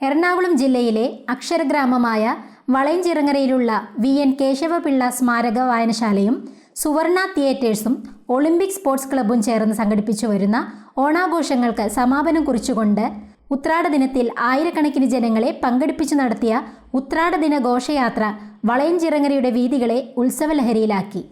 എറണാകുളം ജില്ലയിലെ അക്ഷരഗ്രാമമായ വളയഞ്ചിറങ്ങരയിലുള്ള വി എൻ കേശവപിള്ള സ്മാരക വായനശാലയും സുവർണ തിയേറ്റേഴ്സും ഒളിമ്പിക് സ്പോർട്സ് ക്ലബ്ബും ചേർന്ന് സംഘടിപ്പിച്ചു വരുന്ന ഓണാഘോഷങ്ങൾക്ക് സമാപനം കുറിച്ചുകൊണ്ട് ഉത്രാട ദിനത്തിൽ ആയിരക്കണക്കിന് ജനങ്ങളെ പങ്കെടുപ്പിച്ചു നടത്തിയ ഉത്രാട ദിന ഘോഷയാത്ര വളയഞ്ചിറങ്ങരയുടെ വീതികളെ ഉത്സവലഹരിയിലാക്കി.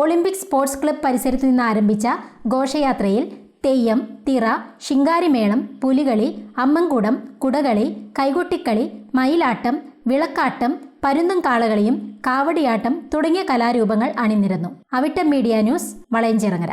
ഒളിമ്പിക് സ്പോർട്സ് ക്ലബ് പരിസരത്ത് നിന്ന് ആരംഭിച്ച ഘോഷയാത്രയിൽ തെയ്യം തിറ ശിങ്കാരിമേളം പുലികളി അമ്മൻകുടം കുടകളി കൈകൊട്ടിക്കളി മയിലാട്ടം വിളക്കാട്ടം പരുന്തും കാളകളിയും കാവടിയാട്ടം തുടങ്ങിയ കലാരൂപങ്ങൾ അണിനിരന്നു. അവിട്ടം മീഡിയ ന്യൂസ് വളയഞ്ചിറങ്ങര.